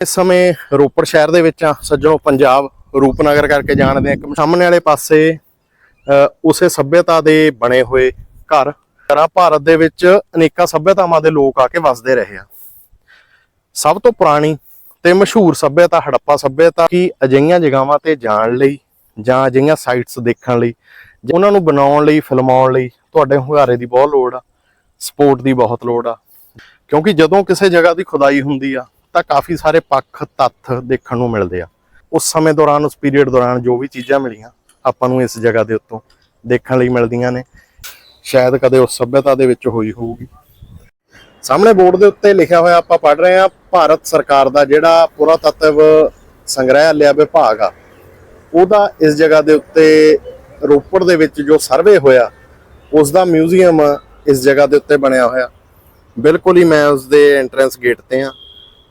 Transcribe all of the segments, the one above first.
ਇਸ ਸਮੇਂ ਰੋਪੜ ਸ਼ਹਿਰ ਦੇ ਵਿੱਚ ਆ ਸੱਜਣੋ ਪੰਜਾਬ ਰੂਪਨਗਰ ਕਰਕੇ ਜਾਣਦੇ ਆ ਇੱਕ ਸਾਹਮਣੇ ਵਾਲੇ ਪਾਸੇ ਅ, ਉਸੇ ਸੱਭਿਅਤਾ ਦੇ ਬਣੇ ਹੋਏ ਘਰ ਘਰਾਂ ਭਾਰਤ ਦੇ ਵਿੱਚ ਅਨੇਕਾਂ ਸੱਭਿਅਤਾਵਾਂ ਦੇ ਲੋਕ ਆ ਕੇ ਵਸਦੇ ਰਹੇ ਆ। ਸਭ ਤੋਂ ਪੁਰਾਣੀ ਤੇ ਮਸ਼ਹੂਰ ਸੱਭਿਅਤਾ ਹੜੱਪਾ ਸੱਭਿਅਤਾ ਕੀ ਅਜਿਹੀਆਂ ਜਗਾਵਾਂ ਤੇ ਜਾਣ ਲਈ ਜਾਂ ਅਜਿਹੀਆਂ ਸਾਈਟਸ ਦੇਖਣ ਲਈ ਉਹਨਾਂ ਨੂੰ ਬਣਾਉਣ ਲਈ ਫਿਲਮਾਉਣ ਲਈ ਤੁਹਾਡੇ ਹੁੰਗਾਰੇ ਦੀ ਬਹੁਤ ਲੋੜ ਆ ਸਪੋਰਟ ਦੀ ਬਹੁਤ ਲੋੜ ਆ। ਕਿਉਂਕਿ ਜਦੋਂ ਕਿਸੇ ਜਗ੍ਹਾ ਦੀ ਖੁਦਾਈ ਹੁੰਦੀ ਆ ਤਾਂ ਕਾਫੀ ਸਾਰੇ ਪੱਖ ਤੱਥ ਦੇਖਣ ਨੂੰ ਮਿਲਦੇ ਆ। ਉਸ ਸਮੇਂ ਦੌਰਾਨ, ਉਸ ਪੀਰੀਅਡ ਦੌਰਾਨ ਜੋ ਵੀ ਚੀਜ਼ਾਂ ਮਿਲੀਆਂ, ਆਪਾਂ ਨੂੰ ਇਸ ਜਗ੍ਹਾ ਦੇ ਉੱਤੋਂ ਦੇਖਣ ਲਈ ਮਿਲਦੀਆਂ ਨੇ। ਸ਼ਾਇਦ ਕਦੇ ਉਸ ਸਭਿਅਤਾ ਦੇ ਵਿੱਚ ਹੋਈ ਹੋਊਗੀ। ਸਾਹਮਣੇ ਬੋਰਡ ਦੇ ਉੱਤੇ ਲਿਖਿਆ ਹੋਇਆ ਆਪਾਂ ਪੜ੍ਹ ਰਹੇ ਹਾਂ, ਭਾਰਤ ਸਰਕਾਰ ਦਾ ਜਿਹੜਾ ਪੁਰਾਤੱਤਵ ਸੰਗ੍ਰਹਿਆਲਿਆ ਵਿਭਾਗ ਆ, ਉਹਦਾ ਇਸ ਜਗ੍ਹਾ ਦੇ ਉੱਤੇ ਰੋਪੜ ਦੇ ਵਿੱਚ ਜੋ ਸਰਵੇ ਹੋਇਆ ਉਸ ਦਾ ਮਿਊਜ਼ੀਅਮ ਇਸ ਜਗ੍ਹਾ ਦੇ ਉੱਤੇ ਬਣਿਆ ਹੋਇਆ। ਬਿਲਕੁਲ ਹੀ ਮੈਂ ਉਸ ਦੇ ਐਂਟਰੈਂਸ ਗੇਟ ਤੇ ਆ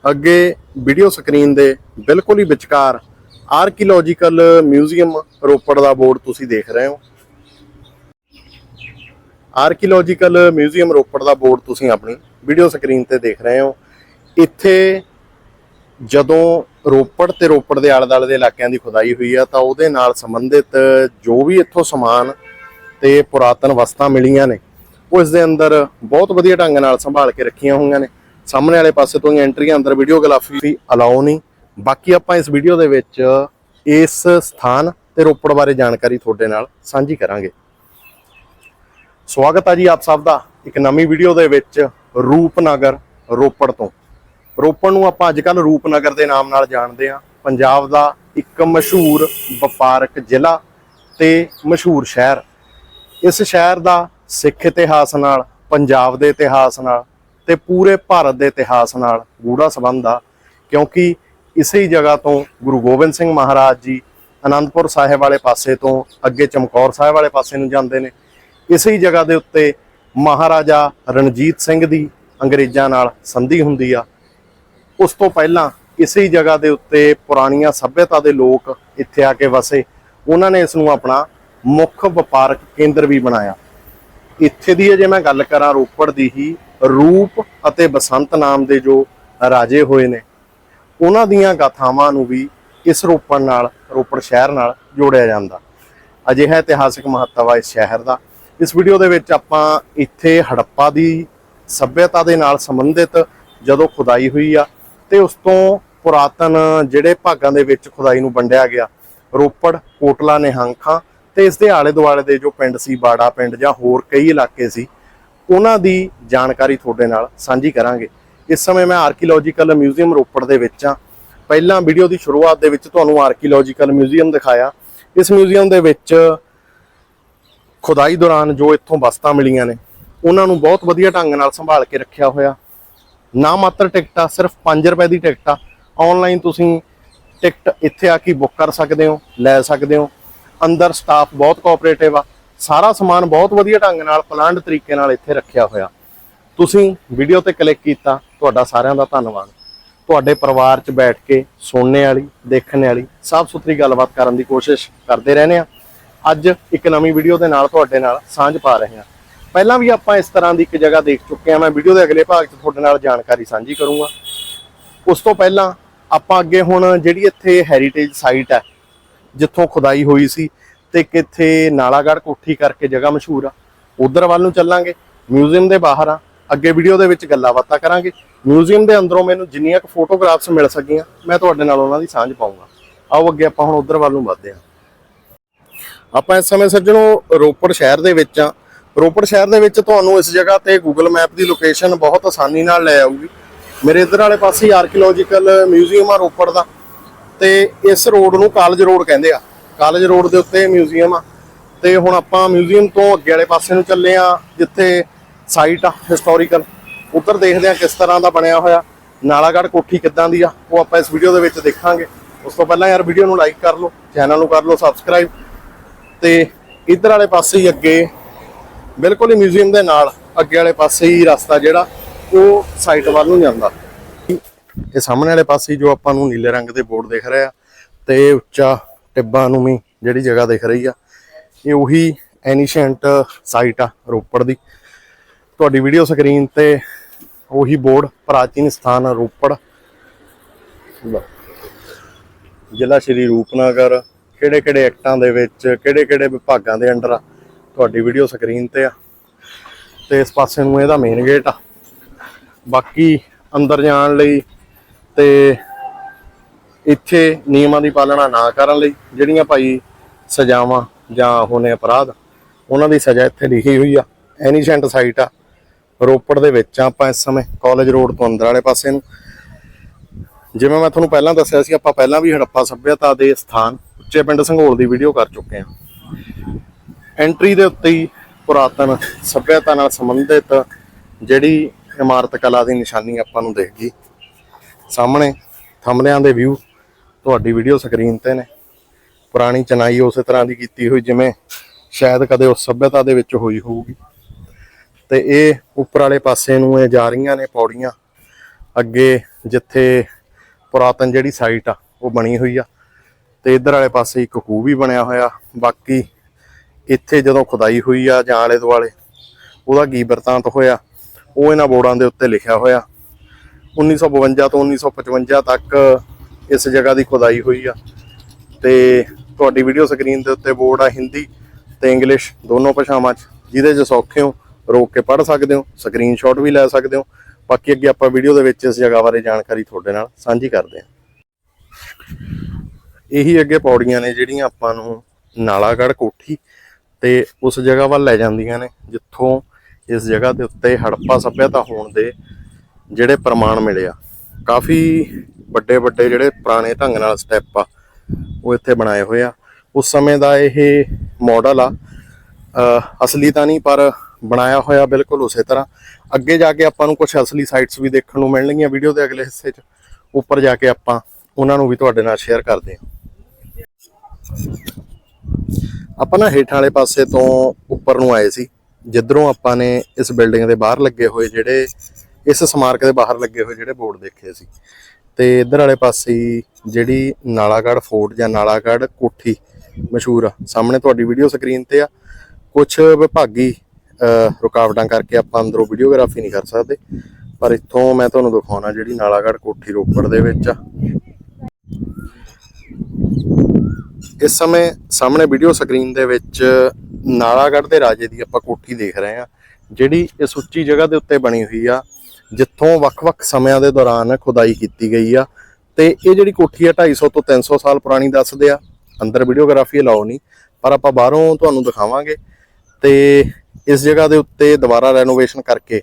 ਅੱਗੇ ਵੀਡੀਓ ਸਕਰੀਨ ਦੇ ਬਿਲਕੁਲ ਹੀ ਵਿਚਕਾਰ ਆਰਕੀਓਲੋਜੀਕਲ ਮਿਊਜ਼ੀਅਮ ਰੋਪੜ ਦਾ ਬੋਰਡ ਤੁਸੀਂ ਦੇਖ ਰਹੇ ਹੋ। ਆਰਕੀਓਲੋਜੀਕਲ ਮਿਊਜ਼ੀਅਮ ਰੋਪੜ ਦਾ ਬੋਰਡ ਤੁਸੀਂ ਆਪਣੀ ਵੀਡੀਓ ਸਕਰੀਨ ਤੇ ਦੇਖ ਰਹੇ ਹੋ। ਇੱਥੇ ਜਦੋਂ ਰੋਪੜ ਤੇ ਰੋਪੜ ਦੇ ਆਲੇ-ਦੁਆਲੇ ਦੇ ਇਲਾਕਿਆਂ ਦੀ ਖੁਦਾਈ ਹੋਈ ਆ, ਤਾਂ ਉਹਦੇ ਨਾਲ ਸੰਬੰਧਿਤ ਜੋ ਵੀ ਇੱਥੋਂ ਸਮਾਨ ਤੇ ਪੁਰਾਤਨ ਵਸਤਾਂ ਮਿਲੀਆਂ ਨੇ, ਉਹ ਇਸ ਦੇ ਅੰਦਰ ਬਹੁਤ ਵਧੀਆ ਢੰਗ ਨਾਲ ਸੰਭਾਲ ਕੇ ਰੱਖੀਆਂ ਹੋਈਆਂ ਨੇ। ਸਾਹਮਣੇ ਵਾਲੇ ਪਾਸੇ ਤੋਂ ਹੀ ਐਂਟਰੀ ਅੰਦਰ ਵੀਡੀਓਗ੍ਰਾਫੀ ਵੀ ਅਲਾਉ ਨਹੀਂ। ਬਾਕੀ ਆਪਾਂ ਇਸ ਵੀਡੀਓ ਦੇ ਵਿੱਚ ਇਸ ਸਥਾਨ ਤੇ ਰੋਪੜ ਬਾਰੇ ਜਾਣਕਾਰੀ ਤੁਹਾਡੇ ਨਾਲ ਸਾਂਝੀ ਕਰਾਂਗੇ। ਸਵਾਗਤ ਹੈ ਜੀ ਆਪ ਸਭ ਦਾ ਇੱਕ ਨਵੀਂ ਵੀਡੀਓ ਦੇ ਵਿੱਚ ਰੂਪਨਗਰ, ਰੋਪੜ ਤੋਂ। ਰੋਪੜ ਨੂੰ ਆਪਾਂ ਅੱਜ ਕੱਲ ਰੂਪਨਗਰ ਦੇ ਨਾਮ ਨਾਲ ਜਾਣਦੇ ਹਾਂ। ਪੰਜਾਬ ਦਾ ਇੱਕ ਮਸ਼ਹੂਰ ਵਪਾਰਕ ਜ਼ਿਲ੍ਹਾ ਤੇ ਮਸ਼ਹੂਰ ਸ਼ਹਿਰ। ਇਸ ਸ਼ਹਿਰ ਦਾ ਸਿੱਖ ਇਤਿਹਾਸ ਨਾਲ, ਪੰਜਾਬ ਦੇ ਇਤਿਹਾਸ ਨਾਲ ਤੇ ਪੂਰੇ ਭਾਰਤ ਦੇ ਇਤਿਹਾਸ ਨਾਲ ਗੂੜਾ ਸੰਬੰਧ ਆ, ਕਿਉਂਕਿ ਇਸੇ ਹੀ ਜਗ੍ਹਾ ਤੋਂ ਗੁਰੂ ਗੋਬਿੰਦ ਸਿੰਘ ਮਹਾਰਾਜ ਜੀ ਅਨੰਦਪੁਰ ਸਾਹਿਬ ਵਾਲੇ ਪਾਸੇ ਤੋਂ ਅੱਗੇ ਚਮਕੌਰ ਸਾਹਿਬ ਵਾਲੇ ਪਾਸੇ ਨੂੰ ਜਾਂਦੇ ਨੇ। ਇਸੇ ਹੀ ਜਗ੍ਹਾ ਦੇ ਉੱਤੇ ਮਹਾਰਾਜਾ ਰਣਜੀਤ ਸਿੰਘ ਦੀ ਅੰਗਰੇਜ਼ਾਂ ਨਾਲ ਸੰਧੀ ਹੁੰਦੀ ਆ। ਉਸ ਤੋਂ ਪਹਿਲਾਂ ਇਸੇ ਹੀ ਜਗ੍ਹਾ ਦੇ ਉੱਤੇ ਪੁਰਾਣੀਆਂ ਸੱਭਿਅਤਾ ਦੇ ਲੋਕ ਇੱਥੇ ਆ ਕੇ ਵਸੇ। ਉਹਨਾਂ ਨੇ ਇਸ ਨੂੰ ਆਪਣਾ ਮੁੱਖ ਵਪਾਰਕ ਕੇਂਦਰ ਵੀ ਬਣਾਇਆ। ਇੱਥੇ ਦੀ ਜੇ ਮੈਂ ਗੱਲ ਕਰਾਂ ਰੋਪੜ ਦੀ ਹੀ ਰੂਪ ਅਤੇ ਬਸੰਤ ਨਾਮ ਦੇ ਜੋ ਰਾਜੇ ਹੋਏ ਨੇ, ਉਹਨਾਂ ਦੀਆਂ ਗਾਥਾਵਾਂ ਨੂੰ ਵੀ ਇਸ ਰੋਪੜ ਨਾਲ, ਰੋਪੜ ਸ਼ਹਿਰ ਨਾਲ ਜੋੜਿਆ ਜਾਂਦਾ। ਅਜਿਹਾ ਇਤਿਹਾਸਿਕ ਮਹੱਤਵ ਆ ਇਸ ਸ਼ਹਿਰ ਦਾ। ਇਸ ਵੀਡੀਓ ਦੇ ਵਿੱਚ ਆਪਾਂ ਇੱਥੇ ਹੜੱਪਾ ਦੀ ਸੱਭਿਅਤਾ ਦੇ ਨਾਲ ਸੰਬੰਧਿਤ ਜਦੋਂ ਖੁਦਾਈ ਹੋਈ ਆ, ਤੇ ਉਸ ਤੋਂ ਪੁਰਾਤਨ ਜਿਹੜੇ ਭਾਗਾਂ ਦੇ ਵਿੱਚ ਖੁਦਾਈ ਨੂੰ ਵੰਡਿਆ ਗਿਆ, ਰੋਪੜ, ਕੋਟਲਾ, ਨਿਹੰਖਾਂ, ਤੇ ਇਸ ਦੇ ਆਲੇ ਦੁਆਲੇ ਦੇ ਜੋ ਪਿੰਡ ਸੀ, ਬਾੜਾ ਪਿੰਡ ਜਾਂ ਹੋਰ ਕਈ ਇਲਾਕੇ ਸੀ ਉਹਨਾਂ ਦੀ ਜਾਣਕਾਰੀ ਤੁਹਾਡੇ ਨਾਲ ਸਾਂਝੀ ਕਰਾਂਗੇ। ਇਸ ਸਮੇਂ ਮੈਂ ਆਰਕੀਓਲੋਜੀਕਲ ਮਿਊਜ਼ੀਅਮ ਰੋਪੜ ਦੇ ਵਿੱਚ ਆ ਪਹਿਲਾਂ ਵੀਡੀਓ ਦੀ ਸ਼ੁਰੂਆਤ ਦੇ ਵਿੱਚ ਤੁਹਾਨੂੰ ਆਰਕੀਓਲੋਜੀਕਲ ਮਿਊਜ਼ੀਅਮ ਦਿਖਾਇਆ। ਇਸ ਮਿਊਜ਼ੀਅਮ ਦੇ ਵਿੱਚ ਖੁਦਾਈ ਦੌਰਾਨ ਜੋ ਇੱਥੋਂ ਵਸਤਾਂ ਮਿਲੀਆਂ ਨੇ, ਉਹਨਾਂ ਨੂੰ ਬਹੁਤ ਵਧੀਆ ਢੰਗ ਨਾਲ ਸੰਭਾਲ ਕੇ ਰੱਖਿਆ ਹੋਇਆ। ਨਾ ਮਾਤਰ ਟਿਕਟ ਆ, ਸਿਰਫ 5 ਰੁਪਏ ਦੀ ਟਿਕਟ ਆ। ਆਨਲਾਈਨ ਤੁਸੀਂ ਟਿਕਟ ਇੱਥੇ ਆ ਕੇ ਬੁੱਕ ਕਰ ਸਕਦੇ ਹੋ, ਲੈ ਸਕਦੇ ਹੋ। ਅੰਦਰ ਸਟਾਫ ਬਹੁਤ ਕੋਆਪਰੇਟਿਵ ਆ। ਸਾਰਾ ਸਮਾਨ ਬਹੁਤ ਵਧੀਆ ਢੰਗ ਨਾਲ ਪਲਾਨਡ ਤਰੀਕੇ ਨਾਲ ਇੱਥੇ ਰੱਖਿਆ ਹੋਇਆ। ਤੁਸੀਂ ਵੀਡੀਓ ਤੇ ਕਲਿੱਕ ਕੀਤਾ, ਤੁਹਾਡਾ ਸਾਰਿਆਂ ਦਾ ਧੰਨਵਾਦ। ਤੁਹਾਡੇ ਪਰਿਵਾਰ 'ਚ ਬੈਠ ਕੇ ਸੁਣਨੇ ਵਾਲੀ, ਦੇਖਣ ਵਾਲੀ, ਸਾਫ਼ ਸੁਥਰੀ ਗੱਲਬਾਤ ਕਰਨ ਦੀ ਕੋਸ਼ਿਸ਼ ਕਰਦੇ ਰਹਿੰਦੇ ਆ ਅੱਜ ਇੱਕ ਨਵੀਂ ਵੀਡੀਓ ਦੇ ਨਾਲ ਤੁਹਾਡੇ ਨਾਲ ਸਾਂਝ ਪਾ ਰਹੇ ਹਾਂ। ਪਹਿਲਾਂ ਵੀ ਆਪਾਂ ਇਸ ਤਰ੍ਹਾਂ ਦੀ ਇੱਕ ਜਗ੍ਹਾ ਦੇਖ ਚੁੱਕੇ ਹਾਂ। ਮੈਂ ਵੀਡੀਓ ਦੇ ਅਗਲੇ ਭਾਗ 'ਚ ਤੁਹਾਡੇ ਨਾਲ ਜਾਣਕਾਰੀ ਸਾਂਝੀ ਕਰੂੰਗਾ। ਉਸ ਤੋਂ ਪਹਿਲਾਂ ਆਪਾਂ ਅੱਗੇ ਹੁਣ ਜਿਹੜੀ ਇੱਥੇ ਹੈਰੀਟੇਜ ਸਾਈਟ ਹੈ, ਜਿੱਥੋਂ ਖੁਦਾਈ ਹੋਈ ਸੀ ਤੇ ਕਿੱਥੇ ਨਾਲਾਗੜ੍ਹ ਕੋਠੀ ਕਰਕੇ ਜਗ੍ਹਾ ਮਸ਼ਹੂਰ ਆ। ਉਧਰ ਵੱਲ ਨੂੰ ਚੱਲਾਂਗੇ ਮਿਊਜ਼ੀਅਮ ਦੇ ਬਾਹਰ ਆ। ਅੱਗੇ ਵੀਡੀਓ ਦੇ ਵਿੱਚ ਗੱਲਾਂ ਬਾਤਾਂ ਕਰਾਂਗੇ। ਮਿਊਜ਼ੀਅਮ ਦੇ ਅੰਦਰੋਂ ਮੈਨੂੰ ਜਿੰਨੀਆਂ ਕੁ ਫੋਟੋਗ੍ਰਾਫਸ ਮਿਲ ਸਕੀਆਂ, ਮੈਂ ਤੁਹਾਡੇ ਨਾਲ ਉਹਨਾਂ ਦੀ ਸਾਂਝ ਪਾਉਂਗਾ। ਆਓ ਅੱਗੇ ਆਪਾਂ ਹੁਣ ਉਧਰ ਵੱਲ ਨੂੰ ਵਧਦੇ ਹਾਂ। ਆਪਾਂ ਇਸ ਸਮੇਂ ਸੱਜਣੋ ਰੋਪੜ ਸ਼ਹਿਰ ਦੇ ਵਿੱਚ ਆ। ਰੋਪੜ ਸ਼ਹਿਰ ਦੇ ਵਿੱਚ ਤੁਹਾਨੂੰ ਇਸ ਜਗ੍ਹਾ ਤੇ ਗੂਗਲ ਮੈਪ ਦੀ ਲੋਕੇਸ਼ਨ ਬਹੁਤ ਆਸਾਨੀ ਨਾਲ ਲੈ ਆਊਗੀ। ਮੇਰੇ ਇਧਰ ਵਾਲੇ ਪਾਸੇ ਹੀ ਆਰਕੀਓਲੋਜੀਕਲ ਮਿਊਜ਼ੀਅਮ ਆ ਰੋਪੜ ਦਾ। ਤੇ ਇਸ ਰੋਡ ਨੂੰ ਕਾਲਜ ਰੋਡ ਕਹਿੰਦੇ ਆ। ਕਾਲਜ ਰੋਡ ਦੇ ਉੱਤੇ ਮਿਊਜ਼ੀਅਮ ਆ। ਤੇ ਹੁਣ ਆਪਾਂ ਮਿਊਜ਼ੀਅਮ ਤੋਂ ਅੱਗੇ ਵਾਲੇ ਪਾਸੇ ਨੂੰ ਚੱਲੇ ਆ, ਜਿੱਥੇ ਸਾਈਟ ਆ ਹਿਸਟੋਰੀਕਲ ਉੱਧਰ ਦੇਖਦੇ ਆ ਕਿਸ ਤਰ੍ਹਾਂ ਦਾ ਬਣਿਆ ਹੋਇਆ। ਨਾਲਾਗੜ੍ਹ ਕੋਠੀ ਕਿੱਦਾਂ ਦੀ ਆ, ਉਹ ਆਪਾਂ ਇਸ ਵੀਡੀਓ ਦੇ ਵਿੱਚ ਦੇਖਾਂਗੇ। ਉਸ ਤੋਂ ਪਹਿਲਾਂ ਯਾਰ ਵੀਡੀਓ ਨੂੰ ਲਾਈਕ ਕਰ ਲਓ ਚੈਨਲ ਨੂੰ ਕਰ ਲਓ ਸਬਸਕ੍ਰਾਈਬ ਤੇ ਇਧਰ ਵਾਲੇ ਪਾਸੇ ਹੀ ਅੱਗੇ, ਬਿਲਕੁਲ ਹੀ ਮਿਊਜ਼ੀਅਮ ਦੇ ਨਾਲ ਅੱਗੇ ਵਾਲੇ ਪਾਸੇ ਹੀ ਰਸਤਾ ਜਿਹੜਾ, ਉਹ ਸਾਈਟ ਵੱਲ ਨੂੰ ਜਾਂਦਾ। ਇਹ ਸਾਹਮਣੇ ਵਾਲੇ ਪਾਸੇ ਜੋ ਆਪਾਂ ਨੂੰ ਨੀਲੇ ਰੰਗ ਦੇ ਬੋਰਡ ਦਿਖ ਰਿਹਾ ਤੇ ਉੱਚਾ ਟਿੱਬਾਂ ਨੂੰ ਵੀ ਜਿਹੜੀ ਜਗ੍ਹਾ ਦਿਖ ਰਹੀ ਆ। ਇਹ ਉਹੀ ਐਨੀਸ਼ੈਂਟ ਸਾਈਟ ਆ ਰੋਪੜ ਦੀ। ਤੁਹਾਡੀ ਵੀਡੀਓ ਸਕਰੀਨ ਤੇ ਉਹੀ ਬੋਰਡ ਪ੍ਰਾਚੀਨ ਸਥਾਨ ਰੋਪੜ। ਜ਼ਿਲ੍ਹਾ ਸ਼੍ਰੀ ਰੂਪਨਗਰ। ਕਿਹੜੇ ਕਿਹੜੇ ਐਕਟਾਂ ਦੇ ਵਿੱਚ ਕਿਹੜੇ ਕਿਹੜੇ ਵਿਭਾਗਾਂ ਦੇ ਅੰਡਰ ਆ ਤੁਹਾਡੀ ਵੀਡੀਓ ਸਕਰੀਨ ਤੇ ਆ। ਤੇ ਇਸ ਪਾਸੇ ਨੂੰ ਇਹਦਾ ਮੇਨ ਗੇਟ ਆ। ਬਾਕੀ ਅੰਦਰ ਜਾਣ ਲਈ ਤੇ ਇੱਥੇ ਨਿਯਮਾਂ ਦੀ ਪਾਲਣਾ ਨਾ ਕਰਨ ਲਈ ਜਿਹੜੀਆਂ ਭਾਈ ਸਜ਼ਾਵਾਂ ਜਾਂ ਹੋਣੇ ਅਪਰਾਧ, ਉਹਨਾਂ ਦੀ ਸਜ਼ਾ ਇੱਥੇ ਲਿਖੀ ਹੋਈ ਆ। ਐਨੀਸ਼ੈਂਟ ਸਾਈਟ ਆ। ਰੋਪੜ ਦੇ ਵਿੱਚ ਆ ਆਪਾਂ ਇਸ ਸਮੇਂ ਕਾਲਜ ਰੋਡ ਤੋਂ ਅੰਦਰ ਵਾਲੇ ਪਾਸੇ ਨੂੰ। ਜਿਵੇਂ ਮੈਂ ਤੁਹਾਨੂੰ ਪਹਿਲਾਂ ਦੱਸਿਆ ਸੀ, ਆਪਾਂ ਪਹਿਲਾਂ ਵੀ ਹੜੱਪਾ ਸੱਭਿਅਤਾ ਦੇ ਸਥਾਨ ਉੱਚੇ ਪਿੰਡ ਸੰਘੋਲ ਦੀ ਵੀਡੀਓ ਕਰ ਚੁੱਕੇ ਹਾਂ ਐਂਟਰੀ ਦੇ ਉੱਤੇ ਹੀ ਪੁਰਾਤਨ ਸੱਭਿਅਤਾ ਨਾਲ ਸੰਬੰਧਿਤ ਜਿਹੜੀ ਇਮਾਰਤ ਕਲਾ ਦੀ ਨਿਸ਼ਾਨੀ ਆਪਾਂ ਨੂੰ ਦਿਖ ਗਈ। ਸਾਹਮਣੇ ਥੰਮਲਿਆਂ ਦੇ ਵਿਊ ਤੁਹਾਡੀ ਵੀਡੀਓ ਸਕਰੀਨ ਤੇ ਨੇ। ਪੁਰਾਣੀ ਚਨਾਈ ਉਸੇ ਤਰ੍ਹਾਂ ਦੀ ਕੀਤੀ ਹੋਈ, ਜਿਵੇਂ ਸ਼ਾਇਦ ਕਦੇ ਉਸ ਸੱਭਿਅਤਾ ਦੇ ਵਿੱਚ ਹੋਈ ਹੋਊਗੀ। ਤੇ ਇਹ ਉੱਪਰ ਵਾਲੇ ਪਾਸੇ ਨੂੰ ਇਹ ਜਾ ਰਹੀਆਂ ਨੇ ਪੌੜੀਆਂ। ਅੱਗੇ ਜਿੱਥੇ ਪੁਰਾਤਨ ਜਿਹੜੀ ਸਾਈਟ ਆ, ਉਹ ਬਣੀ ਹੋਈ ਆ। ਤੇ ਇਧਰ ਵਾਲੇ ਪਾਸੇ ਇੱਕ ਖੂਹ ਵੀ ਬਣਿਆ ਹੋਇਆ। ਬਾਕੀ ਇੱਥੇ ਜਦੋਂ ਖੁਦਾਈ ਹੋਈ ਆ ਜਾਂ ਆਲੇ ਦੁਆਲੇ, ਉਹਦਾ ਕੀ ਵਰਤਾਂਤ ਹੋਇਆ, ਉਹ ਇਹਨਾਂ ਬੋਰਡਾਂ ਦੇ ਉੱਤੇ ਲਿਖਿਆ ਹੋਇਆ। 1952 ਤੋਂ 1955 ਤੱਕ ਇਸ ਜਗ੍ਹਾ ਦੀ ਖੁਦਾਈ ਹੋਈ ਆ। ਤੇ ਤੁਹਾਡੀ ਵੀਡੀਓ ਸਕਰੀਨ ਦੇ ਉੱਤੇ ਬੋਰਡ ਆ ਹਿੰਦੀ ਤੇ ਇੰਗਲਿਸ਼, ਦੋਨੋਂ ਭਾਸ਼ਾਵਾਂ 'ਚ। ਜਿਹਦੇ 'ਚ ਸੌਖੇ ਹੋ, ਰੋਕ ਕੇ ਪੜ੍ਹ ਸਕਦੇ ਹੋ ਸਕਰੀਨਸ਼ਾਟ ਵੀ ਲੈ ਸਕਦੇ ਹੋ। ਬਾਕੀ ਅੱਗੇ ਆਪਾਂ ਵੀਡੀਓ ਦੇ ਵਿੱਚ ਇਸ ਜਗ੍ਹਾ ਬਾਰੇ ਜਾਣਕਾਰੀ ਤੁਹਾਡੇ ਨਾਲ ਸਾਂਝੀ ਕਰਦੇ ਹਾਂ। ਇਹੀ ਅੱਗੇ ਪੌੜੀਆਂ ਨੇ ਜਿਹੜੀਆਂ ਆਪਾਂ ਨੂੰ ਨਾਲਾਗੜ੍ਹ, ਕੋਠੀ ਤੇ ਉਸ ਜਗ੍ਹਾ ਵੱਲ ਲੈ ਜਾਂਦੀਆਂ ਨੇ, ਜਿੱਥੋਂ ਇਸ ਜਗ੍ਹਾ ਦੇ ਉੱਤੇ ਹੜੱਪਾ ਸੱਭਿਅਤਾ ਹੋਣ ਦੇ ਜਿਹੜੇ ਪ੍ਰਮਾਣ ਮਿਲੇ ਆ। ਕਾਫੀ ਵੱਡੇ ਵੱਡੇ ਜਿਹੜੇ ਪੁਰਾਣੇ ਢੰਗ ਨਾਲ ਸਟੈਪ ਆ, ਉਹ ਇੱਥੇ ਬਣਾਏ ਹੋਏ ਆ। ਉਸ ਸਮੇਂ ਦਾ ਇਹ ਮਾਡਲ ਆ। ਅਸਲੀ ਤਾਂ ਨਹੀਂ, ਪਰ ਬਣਾਇਆ ਹੋਇਆ ਬਿਲਕੁਲ ਉਸੇ ਤਰ੍ਹਾਂ। ਅੱਗੇ ਜਾ ਕੇ ਆਪਾਂ ਨੂੰ ਕੁਝ ਅਸਲੀ ਸਾਈਟਸ ਵੀ ਦੇਖਣ ਨੂੰ ਮਿਲਣਗੀਆਂ ਵੀਡੀਓ ਦੇ ਅਗਲੇ ਹਿੱਸੇ 'ਚ। ਉੱਪਰ ਜਾ ਕੇ ਆਪਾਂ ਉਹਨਾਂ ਨੂੰ ਵੀ ਤੁਹਾਡੇ ਨਾਲ ਸ਼ੇਅਰ ਕਰਦੇ ਹਾਂ। ਆਪਾਂ ਨਾ ਹੇਠਾਂ ਵਾਲੇ ਪਾਸੇ ਤੋਂ ਉੱਪਰ ਨੂੰ ਆਏ ਸੀ। ਜਿੱਧਰੋਂ ਆਪਾਂ ਨੇ ਇਸ ਬਿਲਡਿੰਗ ਦੇ ਬਾਹਰ ਲੱਗੇ ਹੋਏ ਜਿਹੜੇ, ਇਸ ਸਮਾਰਕ ਦੇ ਬਾਹਰ ਲੱਗੇ ਹੋਏ ਜਿਹੜੇ ਬੋਰਡ ਦੇਖੇ ਸੀ। ਤੇ ਇੱਧਰ ਵਾਲੇ ਪਾਸੇ ਜਿਹੜੀ ਨਾਲਾਗੜ੍ਹ ਫੋਰਟ ਜਾਂ ਨਾਲਾਗੜ੍ਹ ਕੋਠੀ ਮਸ਼ਹੂਰ ਆ। ਸਾਹਮਣੇ ਤੁਹਾਡੀ ਵੀਡੀਓ ਸਕਰੀਨ ਤੇ ਆ। ਕੁਝ ਵਿਭਾਗੀ ਰੁਕਾਵਟਾਂ ਕਰਕੇ ਆਪਾਂ ਅੰਦਰੋਂ ਵੀਡੀਓਗ੍ਰਾਫੀ ਨਹੀਂ ਕਰ ਸਕਦੇ। ਪਰ ਇੱਥੋਂ ਮੈਂ ਤੁਹਾਨੂੰ ਦਿਖਾਉਣਾ ਜਿਹੜੀ ਨਾਲਾਗੜ੍ਹ ਕੋਠੀ ਰੋਪੜ ਦੇ ਵਿੱਚ ਆ। ਇਸ ਸਮੇਂ ਸਾਹਮਣੇ ਵੀਡੀਓ ਸਕਰੀਨ ਦੇ ਵਿੱਚ ਨਾਲਾਗੜ੍ਹ ਦੇ ਰਾਜੇ ਦੀ ਆਪਾਂ ਕੋਠੀ ਦੇਖ ਰਹੇ ਹਾਂ ਜਿਹੜੀ ਇਸ ਉੱਚੀ ਜਗ੍ਹਾ ਦੇ ਉੱਤੇ ਬਣੀ ਹੋਈ ਆ। ਜਿੱਥੋਂ ਵੱਖ-ਵੱਖ ਸਮਿਆਂ ਦੇ ਦੌਰਾਨ ਖੁਦਾਈ ਕੀਤੀ ਗਈ ਆ। ਤੇ ਇਹ ਜਿਹੜੀ ਕੋਠੀ ਆ 250 ਤੋਂ 300 ਸਾਲ ਪੁਰਾਣੀ ਦੱਸਦੇ ਆ। ਅੰਦਰ ਵੀਡੀਓਗ੍ਰਾਫੀ ਅਲਾਉ ਨਹੀਂ, ਪਰ ਆਪਾਂ ਬਾਹਰੋਂ ਤੁਹਾਨੂੰ ਦਿਖਾਵਾਂਗੇ। ਤੇ ਇਸ ਜਗ੍ਹਾ ਦੇ ਉੱਤੇ ਦੁਬਾਰਾ ਰੈਨੋਵੇਸ਼ਨ ਕਰਕੇ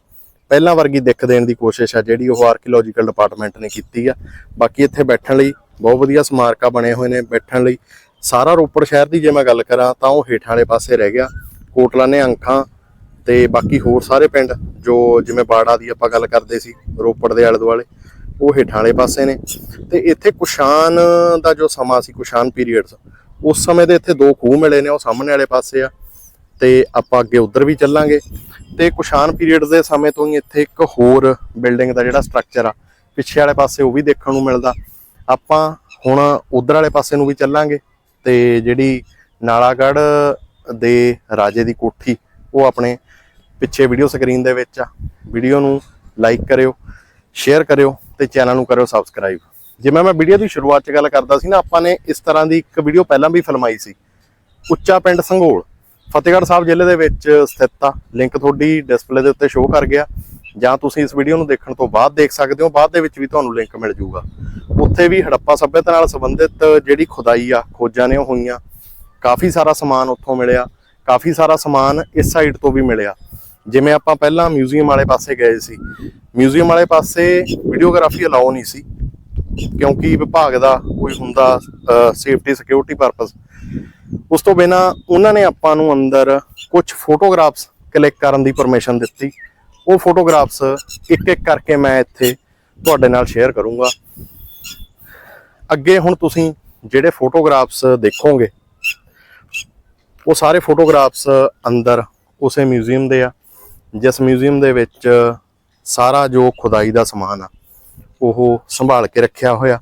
ਪਹਿਲਾਂ ਵਰਗੀ ਦਿੱਖ ਦੇਣ ਦੀ ਕੋਸ਼ਿਸ਼ ਆ, ਜਿਹੜੀ ਉਹ ਆਰਕੀਓਲੋਜੀਕਲ ਡਿਪਾਰਟਮੈਂਟ ਨੇ ਕੀਤੀ ਆ। ਬਾਕੀ ਇੱਥੇ ਬੈਠਣ ਲਈ ਬਹੁਤ ਵਧੀਆ ਸਮਾਰਕਾਂ ਬਣੇ ਹੋਏ ਨੇ ਬੈਠਣ ਲਈ। ਸਾਰਾ ਰੋਪੜ ਸ਼ਹਿਰ ਦੀ ਜੇ ਮੈਂ ਗੱਲ ਕਰਾਂ, ਤਾਂ ਉਹ ਹੇਠਾਂ ਵਾਲੇ ਪਾਸੇ ਰਹਿ ਗਿਆ। ਕੋਟਲਾ ਨੇ ਅੰਖਾਂ ਤੇ ਬਾਕੀ ਹੋਰ ਸਾਰੇ ਪਿੰਡ ਜੋ ਜਿਵੇਂ ਬਾੜਾ ਦੀ ਆਪਾਂ ਗੱਲ ਕਰਦੇ ਸੀ, ਰੋਪੜ ਦੇ ਆਲੇ ਦੁਆਲੇ ਉਹ ਹੇਠਾਂ ਵਾਲੇ ਪਾਸੇ ਨੇ। ਤੇ ਇੱਥੇ ਕੁਸ਼ਾਨ ਦਾ ਜੋ ਸਮਾਂ ਸੀ, ਕੁਸ਼ਾਨ ਪੀਰੀਅਡਸ ਉਸ ਸਮੇਂ ਦੇ ਇੱਥੇ ਦੋ ਖੂਹ ਮਿਲੇ ਨੇ, ਉਹ ਸਾਹਮਣੇ ਵਾਲੇ ਪਾਸੇ ਆ, ਤੇ ਆਪਾਂ ਅੱਗੇ ਉਧਰ ਵੀ ਚੱਲਾਂਗੇ। ਤੇ ਕੁਸ਼ਾਨ ਪੀਰੀਅਡਸ ਦੇ ਸਮੇਂ ਤੋਂ ਹੀ ਇੱਥੇ ਇੱਕ ਹੋਰ ਬਿਲਡਿੰਗ ਦਾ ਜਿਹੜਾ ਸਟਰਕਚਰ ਆ, ਪਿੱਛੇ ਵਾਲੇ ਪਾਸੇ ਉਹ ਵੀ ਦੇਖਣ ਨੂੰ ਮਿਲਦਾ। ਆਪਾਂ ਹੁਣ ਉਧਰ ਵਾਲੇ ਪਾਸੇ ਨੂੰ ਵੀ ਚੱਲਾਂਗੇ, ਤੇ ਜਿਹੜੀ ਨਾਲਾਗੜ੍ਹ ਦੇ ਰਾਜੇ ਦੀ ਕੋਠੀ, ਉਹ ਆਪਣੇ ਪਿੱਛੇ ਵੀਡੀਓ ਸਕਰੀਨ ਦੇ ਵਿੱਚ ਆ। ਵੀਡੀਓ ਨੂੰ ਲਾਈਕ ਕਰਿਓ ਸ਼ੇਅਰ ਕਰਿਓ ਤੇ ਚੈਨਲ ਨੂੰ ਕਰਿਓ ਸਬਸਕ੍ਰਾਈਬ ਜਿਵੇਂ ਮੈਂ ਵੀਡੀਓ ਦੀ ਸ਼ੁਰੂਆਤ 'ਚ ਗੱਲ ਕਰਦਾ ਸੀ ਨਾ, ਆਪਾਂ ਨੇ ਇਸ ਤਰ੍ਹਾਂ ਦੀ ਇੱਕ ਵੀਡੀਓ ਪਹਿਲਾਂ ਵੀ ਫਿਲਮਾਈ ਸੀ। ਉੱਚਾ ਪਿੰਡ ਸੰਘੋਲ, ਫਤਿਹਗੜ੍ਹ ਸਾਹਿਬ ਜ਼ਿਲ੍ਹੇ ਦੇ ਵਿੱਚ ਸਥਿਤ ਆ। ਲਿੰਕ ਤੁਹਾਡੀ ਡਿਸਪਲੇ ਦੇ ਉੱਤੇ ਸ਼ੋਅ ਕਰ ਗਿਆ। ਜਾਂ ਤੁਸੀਂ ਇਸ ਵੀਡੀਓ ਨੂੰ ਦੇਖਣ ਤੋਂ ਬਾਅਦ ਦੇਖ ਸਕਦੇ ਹੋ, ਬਾਅਦ ਦੇ ਵਿੱਚ ਵੀ ਤੁਹਾਨੂੰ ਲਿੰਕ ਮਿਲ ਜਾਊਗਾ। ਉੱਥੇ ਵੀ ਹੜੱਪਾ ਸੱਭਿਅਤਾ ਨਾਲ ਸੰਬੰਧਿਤ ਜਿਹੜੀ ਖੁਦਾਈ ਆ, ਖੋਜਾਂ ਨੇ ਉਹ ਹੋਈਆਂ। ਕਾਫੀ ਸਾਰਾ ਸਮਾਨ ਉੱਥੋਂ ਮਿਲਿਆ। ਕਾਫੀ ਸਾਰਾ ਸਮਾਨ ਇਸ ਸਾਈਡ ਤੋਂ ਵੀ ਮਿਲਿਆ। ਜਿਵੇਂ ਆਪਾਂ ਪਹਿਲਾਂ ਮਿਊਜ਼ੀਅਮ ਵਾਲੇ ਪਾਸੇ ਗਏ ਸੀ। ਮਿਊਜ਼ੀਅਮ ਵਾਲੇ ਪਾਸੇ ਵੀਡੀਓਗ੍ਰਾਫੀ ਅਲਾਉ ਨਹੀਂ ਸੀ, ਕਿਉਂਕਿ ਵਿਭਾਗ ਦਾ ਕੋਈ ਹੁੰਦਾ ਸੇਫਟੀ ਸਿਕਿਉਰਿਟੀ ਪਰਪਸ ਉਸ ਤੋਂ ਬਿਨਾ ਉਹਨਾਂ ਨੇ ਆਪਾਂ ਨੂੰ ਅੰਦਰ ਕੁਝ ਫੋਟੋਗ੍ਰਾਫਸ ਕਲਿੱਕ ਕਰਨ ਦੀ ਪਰਮਿਸ਼ਨ ਦਿੱਤੀ। ਉਹ ਫੋਟੋਗ੍ਰਾਫਸ ਇੱਕ ਇੱਕ ਕਰਕੇ ਮੈਂ ਇੱਥੇ ਤੁਹਾਡੇ ਨਾਲ ਸ਼ੇਅਰ ਕਰੂੰਗਾ। ਅੱਗੇ ਹੁਣ ਤੁਸੀਂ ਜਿਹੜੇ ਫੋਟੋਗ੍ਰਾਫਸ ਦੇਖੋਗੇ, ਉਹ ਸਾਰੇ ਫੋਟੋਗ੍ਰਾਫਸ ਅੰਦਰ ਉਸੇ ਮਿਊਜ਼ੀਅਮ ਦੇ ਆ। ਜਿਸ ਮਿਊਜ਼ੀਅਮ ਦੇ ਵਿੱਚ ਸਾਰਾ ਜੋ ਖੁਦਾਈ ਦਾ ਸਮਾਨ ਆ, ਉਹ ਸੰਭਾਲ ਕੇ ਰੱਖਿਆ ਹੋਇਆ।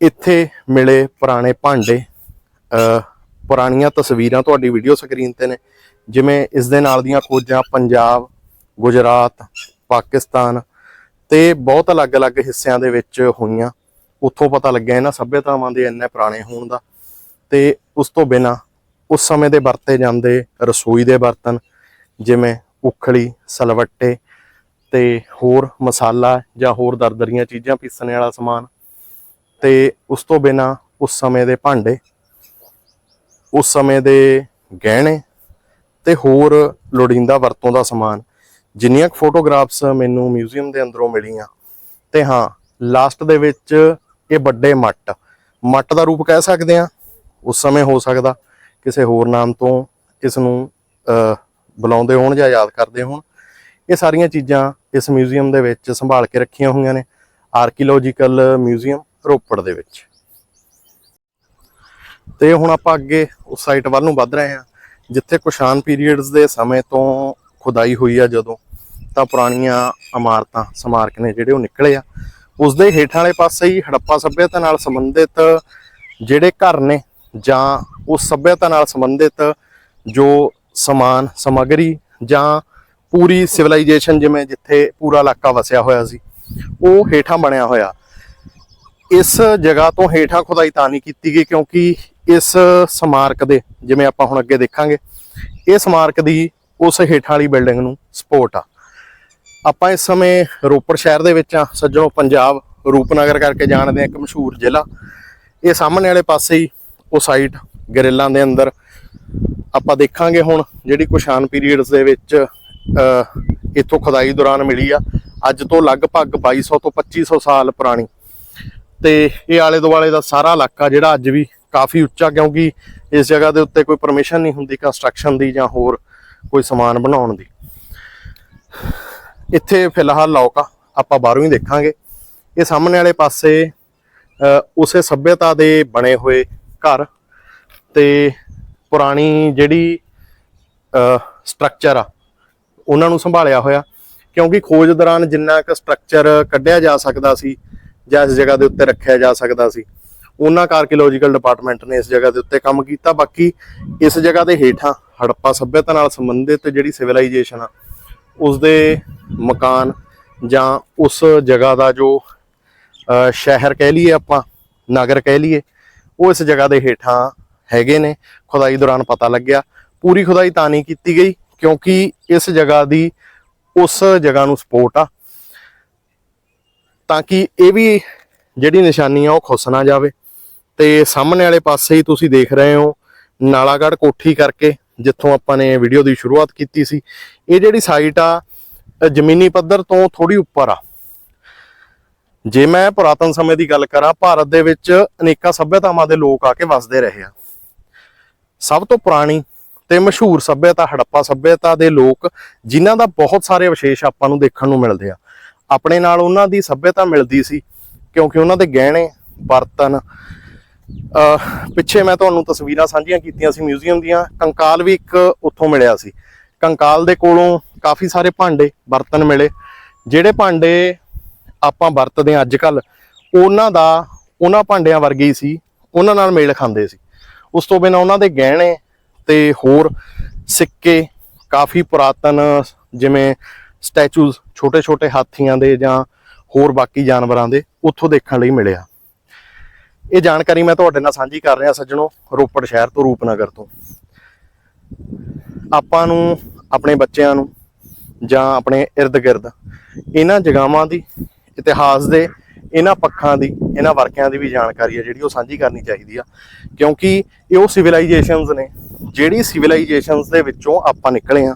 ਇੱਥੇ ਮਿਲੇ ਪੁਰਾਣੇ ਭਾਂਡੇ ਪੁਰਾਣੀਆਂ ਤਸਵੀਰਾਂ ਤੁਹਾਡੀ ਵੀਡੀਓ ਸਕਰੀਨ ਤੇ ਨੇ, ਜਿਵੇਂ ਇਸ ਦੇ ਨਾਲ ਦੀਆਂ ਖੋਜਾਂ ਪੰਜਾਬ, ਗੁਜਰਾਤ, ਪਾਕਿਸਤਾਨ ਤੇ ਬਹੁਤ ਅਲੱਗ-ਅਲੱਗ ਹਿੱਸਿਆਂ ਦੇ ਵਿੱਚ ਹੋਈਆਂ। ਉੱਥੋਂ ਪਤਾ ਲੱਗਿਆ ਇਹਨਾਂ ਸੱਭਿਅਤਾਵਾਂ ਦੇ ਇੰਨੇ ਪੁਰਾਣੇ ਹੋਣ ਦਾ। ਤੇ ਉਸ ਤੋਂ ਬਿਨਾ ਉਸ ਸਮੇਂ ਦੇ ਵਰਤੇ ਜਾਂਦੇ ਰਸੋਈ ਦੇ ਬਰਤਨ, ਜਿਵੇਂ ਉਖਲੀ, ਸਲਵੱਟੇ ਤੇ ਹੋਰ ਮਸਾਲਾ ਜਾਂ ਹੋਰ ਦਰਦਰੀਆਂ ਚੀਜ਼ਾਂ ਪੀਸਣ ਵਾਲਾ ਸਮਾਨ। ਤੇ ਉਸ ਤੋਂ ਬਿਨਾ ਉਸ ਸਮੇਂ ਦੇ ਭਾਂਡੇ, ਉਸ ਸਮੇਂ ਦੇ ਗਹਿਣੇ ਤੇ ਹੋਰ ਲੋੜੀਂਦਾ ਵਰਤੋਂ ਦਾ ਸਮਾਨ। ਜਿੰਨੀਆਂ ਕੁ ਫੋਟੋਗ੍ਰਾਫਸ ਮੈਨੂੰ ਮਿਊਜ਼ੀਅਮ ਦੇ ਅੰਦਰੋਂ ਮਿਲੀਆਂ ਤੇ ਹਾਂ, ਲਾਸਟ ਦੇ ਵਿੱਚ ਇਹ ਵੱਡੇ ਮੱਟ। ਮੱਟ ਦਾ ਰੂਪ ਕਹਿ ਸਕਦੇ ਆ ਉਸ ਸਮੇਂ ਹੋ ਸਕਦਾ ਕਿਸੇ ਹੋਰ ਨਾਮ ਤੋਂ ਇਸ ਨੂੰ ਬੁਲਾਉਂਦੇ ਹੋਣ ਜਾਂ ਯਾਦ ਕਰਦੇ ਹੋਣ, ਇਹ ਸਾਰੀਆਂ ਚੀਜ਼ਾਂ ਇਸ ਮਿਊਜ਼ੀਅਮ ਦੇ ਵਿੱਚ ਸੰਭਾਲ ਕੇ ਰੱਖੀਆਂ ਹੋਈਆਂ ਨੇ ਆਰਕੀਓਲੋਜੀਕਲ ਮਿਊਜ਼ੀਅਮ ਰੋਪੜ ਦੇ ਵਿੱਚ। ਤੇ ਹੁਣ ਆਪਾਂ ਅੱਗੇ ਉਸ ਸਾਈਟ ਵੱਲ ਨੂੰ ਵੱਧ ਰਹੇ ਹਾਂ, ਜਿੱਥੇ ਕੁਸ਼ਾਨ ਪੀਰੀਅਡਸ ਦੇ ਸਮੇਂ ਤੋਂ ਖੁਦਾਈ ਹੋਈ ਆ ਜਦੋਂ, ਤਾਂ ਪੁਰਾਣੀਆਂ ਇਮਾਰਤਾਂ, ਸਮਾਰਕ ਨੇ ਜਿਹੜੇ ਉਹ ਨਿਕਲੇ ਆ। ਉਸ ਦੇ ਹੇਠਾਂ ਵਾਲੇ ਪਾਸੇ ਹੀ ਹੜੱਪਾ ਸੱਭਿਅਤਾ ਨਾਲ ਸੰਬੰਧਿਤ ਜਿਹੜੇ ਘਰ ਨੇ, ਜਾਂ ਉਸ ਸੱਭਿਅਤਾ ਨਾਲ ਸੰਬੰਧਿਤ ਜੋ ਸਮਾਨ, ਸਮੱਗਰੀ ਜਾਂ ਪੂਰੀ ਸਿਵਲਾਈਜੇਸ਼ਨ ਜਿਵੇਂ ਜਿੱਥੇ ਪੂਰਾ ਇਲਾਕਾ ਵਸਿਆ ਹੋਇਆ ਸੀ, ਉਹ ਹੇਠਾਂ ਬਣਿਆ ਹੋਇਆ। ਇਸ ਜਗ੍ਹਾ ਤੋਂ ਹੇਠਾਂ ਖੁਦਾਈ ਤਾਂ ਨਹੀਂ ਕੀਤੀ ਗਈ ਕਿਉਂਕਿ ਇਸ ਸਮਾਰਕ ਦੇ, ਜਿਵੇਂ ਆਪਾਂ ਹੁਣ ਅੱਗੇ ਦੇਖਾਂਗੇ, ਇਹ ਸਮਾਰਕ ਦੀ ਉਸ ਹੇਠਾਂ ਵਾਲੀ ਬਿਲਡਿੰਗ ਨੂੰ ਸਪੋਰਟ ਆ। ਆਪਾਂ ਇਸ ਸਮੇਂ ਰੋਪੜ ਸ਼ਹਿਰ ਦੇ ਵਿੱਚ ਆ, ਸੱਜਣੋ ਪੰਜਾਬ, ਰੂਪਨਗਰ ਕਰਕੇ ਜਾਣਦੇ ਆ ਇੱਕ ਮਸ਼ਹੂਰ ਜ਼ਿਲ੍ਹਾ। ਇਹ ਸਾਹਮਣੇ ਵਾਲੇ ਪਾਸੇ ਹੀ ਉਹ ਸਾਈਟ ਗਰੇਲਾਂ ਦੇ ਅੰਦਰ ਆਪਾਂ ਦੇਖਾਂਗੇ ਹੁਣ ਜਿਹੜੀ ਕੁਸ਼ਾਨ ਪੀਰੀਅਡਸ ਦੇ ਵਿੱਚ ਅਹ, ਇੱਥੋਂ ਖੁਦਾਈ ਦੌਰਾਨ ਮਿਲੀ ਆ। ਅੱਜ ਤੋਂ ਲਗਭਗ 2200 ਤੋਂ 2500 ਸਾਲ ਪੁਰਾਣੀ। ਤੇ ਇਹ ਆਲੇ ਦੁਆਲੇ ਦਾ ਸਾਰਾ ਇਲਾਕਾ ਜਿਹੜਾ ਅੱਜ ਵੀ ਕਾਫੀ ਉੱਚਾ ਕਿਉਂਕਿ ਇਸ ਜਗ੍ਹਾ ਦੇ ਉੱਤੇ ਕੋਈ ਪਰਮਿਸ਼ਨ ਨਹੀਂ ਹੁੰਦੀ ਕੰਸਟਰਕਸ਼ਨ ਦੀ ਜਾਂ ਹੋਰ ਕੋਈ ਸਮਾਨ ਬਣਾਉਣ ਦੀ। ਇੱਥੇ ਫਿਲਹਾਲ ਲੋਕ ਆ ਆਪਾਂ ਬਾਹਰੋਂ ਹੀ ਦੇਖਾਂਗੇ। ਇਹ ਸਾਹਮਣੇ ਵਾਲੇ ਪਾਸੇ ਅ, ਉਸੇ ਸੱਭਿਅਤਾ ਦੇ ਬਣੇ ਹੋਏ ਘਰ। ਤੇ ਪੁਰਾਣੀ ਜਿਹੜੀ ਸਟਰਕਚਰ ਆ, ਉਹਨਾਂ ਨੂੰ ਸੰਭਾਲਿਆ ਹੋਇਆ। ਕਿਉਂਕਿ ਖੋਜ ਦੌਰਾਨ ਜਿੰਨਾ ਕੁ ਸਟਰਕਚਰ ਕੱਢਿਆ ਜਾ ਸਕਦਾ ਸੀ ਜਾਂ ਇਸ ਜਗ੍ਹਾ ਦੇ ਉੱਤੇ ਰੱਖਿਆ ਜਾ ਸਕਦਾ ਸੀ, ਉਹਨਾਂ ਆਰਕੀਓਲੋਜੀਕਲ ਡਿਪਾਰਟਮੈਂਟ ਨੇ ਇਸ ਜਗ੍ਹਾ ਦੇ ਉੱਤੇ ਕੰਮ ਕੀਤਾ। ਬਾਕੀ ਇਸ ਜਗ੍ਹਾ ਦੇ ਹੇਠਾਂ ਹੜੱਪਾ ਸੱਭਿਅਤਾ ਨਾਲ ਸੰਬੰਧਿਤ ਜਿਹੜੀ ਸਿਵਲਾਈਜੇਸ਼ਨ ਆ ਉਸ ਦੇ ਮਕਾਨ ਜਾਂ ਉਸ ਜਗ੍ਹਾ ਦਾ ਜੋ ਸ਼ਹਿਰ ਕਹਿ ਲਈਏ ਆਪਾਂ, ਨਗਰ ਕਹਿ ਲਈਏ, ਉਹ ਇਸ ਜਗ੍ਹਾ ਦੇ ਹੇਠਾਂ ਹੈਗੇ ਨੇ, ਖੁਦਾਈ ਦੌਰਾਨ ਪਤਾ ਲੱਗਿਆ। ਪੂਰੀ ਖੁਦਾਈ ਤਾਂ ਨਹੀਂ ਕੀਤੀ ਗਈ, ਕਿਉਂਕਿ ਇਸ ਜਗ੍ਹਾ ਦੀ, ਉਸ ਜਗ੍ਹਾ ਨੂੰ ਸਪੋਰਟ ਆ। ਤਾਂ ਕਿ ਇਹ ਵੀ ਜਿਹੜੀ ਨਿਸ਼ਾਨੀ ਆ, ਉਹ ਖੁੱਸ ਨਾ ਜਾਵੇ। ਤੇ ਸਾਹਮਣੇ ਵਾਲੇ ਪਾਸੇ ਹੀ ਤੁਸੀਂ ਦੇਖ ਰਹੇ ਹੋ, ਨਾਲਾਗੜ੍ਹ ਕੋਠੀ ਕਰਕੇ, ਜਿੱਥੋਂ ਆਪਾਂ ਨੇ ਵੀਡੀਓ ਦੀ ਸ਼ੁਰੂਆਤ ਕੀਤੀ ਸੀ। ਇਹ ਜਿਹੜੀ ਸਾਈਟ ਆ ਜ਼ਮੀਨੀ ਪੱਧਰ ਤੋਂ ਥੋੜੀ ਉੱਪਰ ਆ। ਜੇ ਮੈਂ ਪੁਰਾਤਨ ਸਮੇਂ ਦੀ ਗੱਲ ਕਰਾਂ, ਭਾਰਤ ਦੇ ਵਿੱਚ ਅਨੇਕਾਂ ਸੱਭਿਅਤਾਵਾਂ ਦੇ ਲੋਕ ਆ ਕੇ ਵੱਸਦੇ ਰਹੇ ਆ। ਸਭ ਤੋਂ ਪੁਰਾਣੀ ਤੇ ਮਸ਼ਹੂਰ ਸੱਭਿਅਤਾ, ਹੜੱਪਾ ਸੱਭਿਅਤਾ ਦੇ ਲੋਕ, ਜਿਨ੍ਹਾਂ ਦਾ ਬਹੁਤ ਸਾਰੇ ਵਿਸ਼ੇਸ਼ ਆਪਾਂ ਨੂੰ ਦੇਖਣ ਨੂੰ ਮਿਲਦੇ ਆ। ਆਪਣੇ ਨਾਲ ਉਹਨਾਂ ਦੀ ਸੱਭਿਅਤਾ ਮਿਲਦੀ ਸੀ, ਕਿਉਂਕਿ ਉਹਨਾਂ ਦੇ ਗਹਿਣੇ, ਬਰਤਨ ਪਿੱਛੇ ਮੈਂ ਤੁਹਾਨੂੰ ਤਸਵੀਰਾਂ ਸਾਂਝੀਆਂ ਕੀਤੀਆਂ ਸੀ ਮਿਊਜ਼ੀਅਮ ਦੀਆਂ, ਕੰਕਾਲ ਵੀ ਇੱਕ ਉੱਥੋਂ ਮਿਲਿਆ ਸੀ। ਕੰਕਾਲ ਦੇ ਕੋਲੋਂ ਕਾਫੀ ਸਾਰੇ ਭਾਂਡੇ, ਬਰਤਨ ਮਿਲੇ। ਜਿਹੜੇ ਭਾਂਡੇ ਆਪਾਂ ਵਰਤਦੇ ਹਾਂ ਅੱਜ ਕੱਲ ਉਹਨਾਂ ਦਾ, ਉਹਨਾਂ ਭਾਂਡਿਆਂ ਵਰਗੇ ਸੀ, ਉਹਨਾਂ ਨਾਲ ਮੇਲ ਖਾਂਦੇ ਸੀ। ਉਸ ਤੋਂ ਬਿਨਾਂ ਉਹਨਾਂ ਦੇ ਗਹਿਣੇ ਤੇ ਹੋਰ ਸਿੱਕੇ ਕਾਫੀ ਪੁਰਾਤਨ, ਜਿਵੇਂ ਸਟੈਚੂਜ਼ ਛੋਟੇ-ਛੋਟੇ ਹਾਥੀਆਂ ਦੇ ਜਾਂ ਹੋਰ ਬਾਕੀ ਜਾਨਵਰਾਂ ਦੇ ਉੱਥੋਂ ਦੇਖਣ ਲਈ ਮਿਲਿਆ। ਇਹ ਜਾਣਕਾਰੀ ਮੈਂ ਤੁਹਾਡੇ ਨਾਲ ਸਾਂਝੀ ਕਰ ਰਿਹਾ ਸੱਜਣੋ, ਰੋਪੜ ਸ਼ਹਿਰ ਤੋਂ ਰੂਪਨਗਰ ਤੋਂ। ਆਪਾਂ ਨੂੰ, ਆਪਣੇ ਬੱਚਿਆਂ ਨੂੰ ਜਾਂ ਆਪਣੇ ird-gird ਇਹਨਾਂ ਜਗ੍ਹਾਵਾਂ ਦੀ ਇਤਿਹਾਸ ਦੇ ਇਹਨਾਂ ਪੱਖਾਂ ਦੀ, ਇਹਨਾਂ ਵਰਕਿਆਂ ਦੀ ਵੀ ਜਾਣਕਾਰੀ ਹੈ ਜਿਹੜੀ ਉਹ ਸਾਂਝੀ ਕਰਨੀ ਚਾਹੀਦੀ ਆ। ਕਿਉਂਕਿ ਇਹ ਉਹ ਸਿਵਲਾਈਜੇਸ਼ਨਸ ਨੇ, ਜਿਹੜੀ ਸਿਵਲਾਈਜੇਸ਼ਨਸ ਦੇ ਵਿੱਚੋਂ ਆਪਾਂ ਨਿਕਲੇ ਆ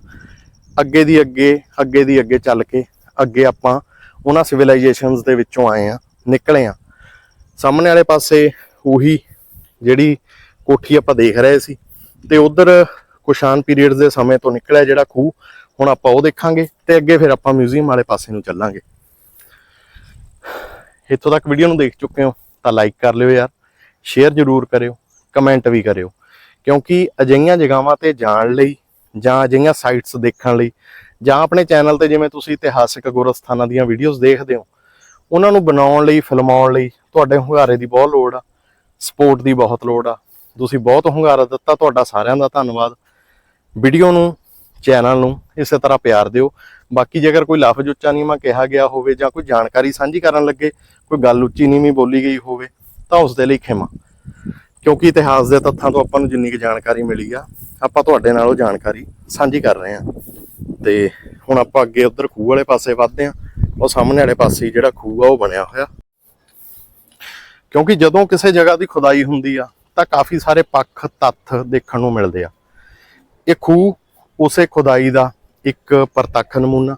ਅੱਗੇ ਦੀ ਅੱਗੇ ਅੱਗੇ ਦੀ ਅੱਗੇ ਚੱਲ ਕੇ, ਅੱਗੇ ਆਪਾਂ ਉਹਨਾਂ ਸਿਵਲਾਈਜੇਸ਼ਨਸ ਦੇ ਵਿੱਚੋਂ ਆਏ ਆ ਨਿਕਲੇ ਆ ਸਾਹਮਣੇ ਵਾਲੇ ਪਾਸੇ ਉਹੀ ਜਿਹੜੀ ਕੋਠੀ ਆਪਾਂ ਦੇਖ ਰਹੇ ਸੀ ਤੇ ਉਧਰ ਕੁਸ਼ਾਨ ਪੀਰੀਅਡਸ ਦੇ ਸਮੇਂ ਤੋਂ ਨਿਕਲਿਆ ਜਿਹੜਾ ਖੂਹ, ਹੁਣ ਆਪਾਂ ਉਹ ਦੇਖਾਂਗੇ ਤੇ ਅੱਗੇ ਫਿਰ ਆਪਾਂ ਮਿਊਜ਼ੀਅਮ ਵਾਲੇ ਪਾਸੇ ਨੂੰ ਚੱਲਾਂਗੇ। ਇੱਥੋਂ ਤੱਕ ਵੀਡੀਓ ਨੂੰ ਦੇਖ ਚੁੱਕੇ ਹੋ, ਤਾਂ ਲਾਈਕ ਕਰ ਲਿਓ ਯਾਰ ਸ਼ੇਅਰ ਜ਼ਰੂਰ ਕਰਿਓ ਕਮੈਂਟ ਵੀ ਕਰਿਓ। ਕਿਉਂਕਿ ਅਜਿਹੀਆਂ ਜਗ੍ਹਾਵਾਂ ਤੇ ਜਾਣ ਲਈ ਜਾਂ ਅਜਿਹੀਆਂ ਸਾਈਟਸ ਦੇਖਣ ਲਈ ਜਾਂ ਆਪਣੇ ਚੈਨਲ ਤੇ ਜਿਵੇਂ ਤੁਸੀਂ ਇਤਿਹਾਸਿਕ ਗੁਰਸਥਾਨਾਂ ਦੀਆਂ ਵੀਡੀਓਜ਼ ਦੇਖਦੇ ਹੋ, ਉਹਨਾਂ ਨੂੰ ਬਣਾਉਣ ਲਈ, ਫਿਲਮਾਉਣ ਲਈ ਤੁਹਾਡੇ ਹੁੰਗਾਰੇ ਦੀ ਬਹੁਤ ਲੋੜ ਆ ਸਪੋਰਟ ਦੀ ਬਹੁਤ ਲੋੜ ਆ। ਤੁਸੀਂ ਬਹੁਤ ਹੁੰਗਾਰਾ ਦਿੱਤਾ, ਤੁਹਾਡਾ ਸਾਰਿਆਂ ਦਾ ਧੰਨਵਾਦ। ਵੀਡੀਓ ਨੂੰ ਚੈਨਲ ਨੂੰ ਇਸੇ ਤਰ੍ਹਾਂ ਪਿਆਰ ਦਿਓ। ਬਾਕੀ ਜੇਕਰ ਕੋਈ ਲਫ਼ਜ਼ ਉੱਚਾ ਨੀਵਾਂ ਕਿਹਾ ਗਿਆ ਹੋਵੇ ਜਾਂ ਕੋਈ ਜਾਣਕਾਰੀ ਸਾਂਝੀ ਕਰਨ ਲੱਗੇ, ਕੋਈ ਗੱਲ ਉੱਚੀ ਨੀਵੀਂ ਬੋਲੀ ਗਈ ਹੋਵੇ, ਤਾਂ ਉਸ ਦੇ ਲਈ ਖਿਮਾ। ਕਿਉਂਕਿ ਇਤਿਹਾਸ ਦੇ ਤੱਥਾਂ ਤੋਂ ਆਪਾਂ ਨੂੰ ਜਿੰਨੀ ਕੁ ਜਾਣਕਾਰੀ ਮਿਲੀ ਆ, ਆਪਾਂ ਤੁਹਾਡੇ ਨਾਲ ਉਹ ਜਾਣਕਾਰੀ ਸਾਂਝੀ ਕਰ ਰਹੇ ਹਾਂ ਤੇ ਹੁਣ ਆਪਾਂ ਅੱਗੇ ਉਧਰ ਖੂਹ ਵਾਲੇ ਪਾਸੇ ਵੱਧਦੇ ਹਾਂ ਉਹ ਸਾਹਮਣੇ ਵਾਲੇ ਪਾਸੇ ਜਿਹੜਾ ਖੂਹ ਆ, ਉਹ ਬਣਿਆ ਹੋਇਆ। ਕਿਉਂਕਿ ਜਦੋਂ ਕਿਸੇ ਜਗ੍ਹਾ ਦੀ ਖੁਦਾਈ ਹੁੰਦੀ ਆ, ਤਾਂ ਕਾਫੀ ਸਾਰੇ ਪੱਖ, ਤੱਥ ਦੇਖਣ ਨੂੰ ਮਿਲਦੇ ਆ। ਇਹ ਖੂਹ ਉਸੇ ਖੁਦਾਈ ਦਾ ਇੱਕ ਪ੍ਰਤੱਖ ਨਮੂਨਾ